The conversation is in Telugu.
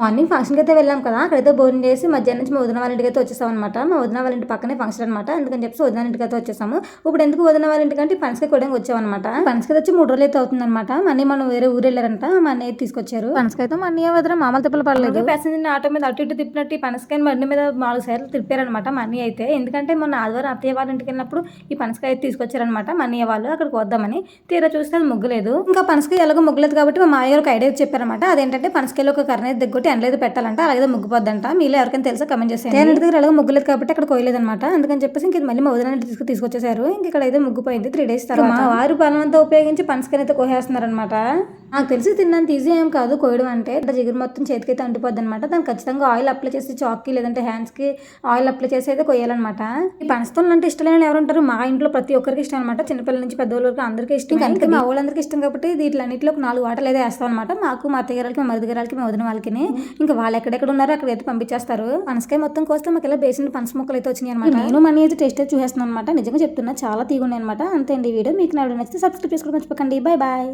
మార్నింగ్ ఫంక్షన్కి అయితే వెళ్ళాం కదా అక్కడైతే భోజనం చేసి మధ్యాహ్నం నుంచి మా వదిన వాళ్ళ ఇంటికి అయితే వచ్చేసాం అనమాట మా వదిన వాళ్ళ ఇంటి పక్కనే ఫంక్షన్ అనమాట అందుకని చెప్పి వదిన ఇంటికి అయితే వచ్చేసాము. ఇప్పుడు ఎందుకు వదిన వాళ్ళ ఇంటికి అంటే పనసకాయ కూడా వచ్చామన్నమాట. పనసకాయ వచ్చి మూడు రోజులు అయితే అవుతుంది అనమాట మనీ మనం వేరే ఊరు వెళ్ళారంట మా అన్నయ్య తీసుకొచ్చారు. పనసకాయతో మా అన్నయ్య వదిన మామూలు తిప్పలు పడలేదు. ప్యాసింజర్ ఆటో మీద అటు ఇటు తిప్పినట్టు ఈ పనసకాయని బండి మీద నాలుగు సార్లు తిప్పారనమాట మా అన్నయ్య అయితే. ఎందుకంటే మొన్న ఆదివారం అత్తయ్య వాళ్ళ ఇంటికి వెళ్ళినప్పుడు ఈ పనసకాయ అయితే తీసుకొచ్చారనమాట మా అన్నయ్య వాళ్ళు అక్కడికి వద్దామని. తీరా చూస్తే అది ముగ్గలేదు. ఇంకా పనసకాయ ఎలాగో ముగ్గలేదు కాబట్టి మా మాయ గారు ఒక ఐడియా చెప్పారనమాట అదేంటంటే పనసకాయలో ఒక కర్ర దిగ్గొట్టి ఎండలేదు పెట్టాలంట అలాగే ముగ్గిపోద్దంట. మీలో ఎవరికైనా తెలుసా? కమెంట్ చేస్తే నేను దగ్గర ఎలాగో ముగ్గులేదు కాబట్టి అక్కడ కోయలేదన్నమాట. అందుకని చెప్పేసి ఇంక మళ్ళీ మా వదిన తీసుకు తీసుకొచ్చేసారు. ఇంక ఇక్కడ అయితే ముగ్గిపోయింది త్రీ డేస్ తర్వాత. మా వారు పనంతా ఉపయోగించి పనసకాయని అయితే కోసేస్తున్నారనమాట నాకు తెలిసి తిన్నంత ఈజీ ఏం కాదు. కోయడం అంటే జిగురు మొత్తం చేతికైతే అంటిపోద్ది అనమాట దానికి ఖచ్చితంగా ఆయిల్ అప్లై చేసి చాక్కి లేదంటే హ్యాండ్స్కి ఆయిల్ అప్లై చేసి అయితే కొయ్యాలన్నమాట. ఈ పనసతోళ్ళు అంటే ఇష్టం లేని ఎవరు ఉంటారు? మా ఇంట్లో ప్రతి ఒక్కరికి ఇష్టం అనమాట చిన్నపిల్లల నుంచి పెద్దవాళ్ళ వరకు అందరికీ ఇష్టం. అందుకే మా వాళ్ళందరికీ ఇష్టం కాబట్టి వీటిలన్నింటిలో ఒక నాలుగు వాటలు అయితే వేస్తాం అనమాట మాకు మా అత్తగారికి మా మరిది గారికి మా వదిన వాళ్ళకి ఇంకా వాళ్ళు ఎక్కడెక్కడ ఉన్నారో అక్కడ అయితే పంపించేస్తారు. పనసకాయ మొత్తం కోస్తే మాకు ఇలా బేసిన పనస మొక్కలు అయితే వచ్చినాయి అనమాట నేను మనీ అయితే టేస్ట్ అయితే చూసేస్తున్నాను అనమాట నిజంగా చెప్తున్నా చాలా తీగున్నాయి అనమాట అంతే అండి వీడియో. మీకు నా వీడియో నచ్చితే సబ్స్క్రైబ్ చేసుకోవడం మర్చిపోకండి. Bye bye